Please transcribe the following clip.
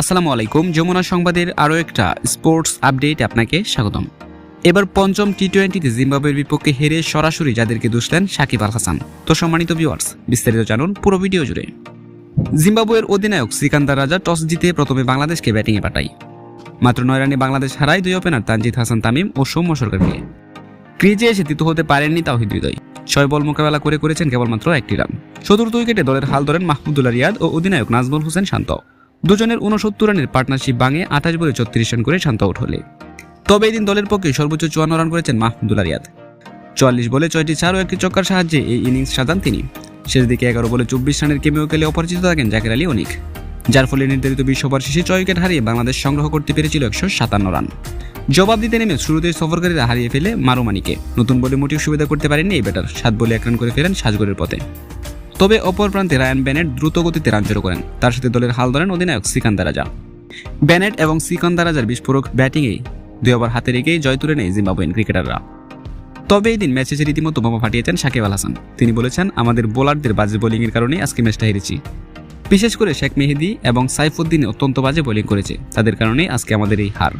আসসালামু আলাইকুম, যমুনা সংবাদের আরও একটা স্পোর্টস আপডেট আপনাকে স্বাগতম। এবার পঞ্চম টি টোয়েন্টিতে জিম্বাবুয়ের বিপক্ষে হেরে সরাসরি যাদেরকে দুষলেন সাকিব আল হাসান। তো সম্মানিত ভিউয়ার্স বিস্তারিত জানুন পুরো ভিডিও জুড়ে। জিম্বাবুয়ের অধিনায়ক সিকান্দার রাজা টস জিতে প্রথমে বাংলাদেশকে ব্যাটিংয়ে পাঠায়। মাত্র নয় রানে বাংলাদেশ হারায় দুই ওপেনার তানজিদ হাসান তামিম ও সৌম্য সরকারকে। ক্রিজে এসে তিত হতে পারেননি তাওহিদ হৃদয়। ছয় বল মোকাবেলা করে করেছেন কেবলমাত্র একটি রান। চতুর্থ উইকেটে দলের হাল ধরেন মাহমুদুল্লাহ রিয়াদ ও অধিনায়ক নাজমুল হোসেন শান্ত। দুজনের উনসত্তর রানের পার্টনারশিপ ভাঙে আঠাশ বলে ছত্রিশ রান করে শান্ত আউট হলে। তবে এদিন দলের পক্ষে সর্বোচ্চ চুয়ান্ন রান করেছেন মাহমুদুল্লাহ রিয়াদ চুয়াল্লিশ বলে ছয়টি চার ও একটি চক্কার সাহায্যে এই ইনিংস সাজান তিনি। শেষ দিকে এগারো বলে চব্বিশ রানের কেমিও খেলে অপরিচিত থাকেন জাকির আলী অনিক। যার ফলে নির্ধারিত বিশ ওভার শেষে ছয় উইকেট হারিয়ে বাংলাদেশ সংগ্রহ করতে পেরেছিল একশো সাতান্ন রান। জবাব দিতে নেমে শুরুতেই সফরকারীরা হারিয়ে ফেলে মারুমানিকে নতুন বলে মোটেও সুবিধা করতে পারেননি এই ব্যাটার। সাত বলে এক রান করে ফেরেন সাজগরের পথে। তবে অপর প্রান্তে রায়ান ব্যানেট দ্রুত গতিতে রান জড়ো করেন। তার সাথে দলের হাল ধরেন অধিনায়ক সিকান্দার রাজা। ব্যানেট এবং সিকান্দার রাজার বিস্ফোরক ব্যাটিংয়ে দুই ওভার হাতে রেখেই জয় তুলে নেয় জিম্বাবুয়েন ক্রিকেটাররা। তবে এই দিন ম্যাচ শেষে রীতিমতো বোমা ফাটিয়েছেন সাকিব আল হাসান, তিনি বলেছেন, আমাদের বোলারদের বাজে বোলিংয়ের কারণেই আজকে ম্যাচটা হেরেছি। বিশেষ করে শেখ মেহেদি এবং সাইফুদ্দিন অত্যন্ত বাজে বোলিং করেছে, তাদের কারণেই আজকে আমাদের এই হার।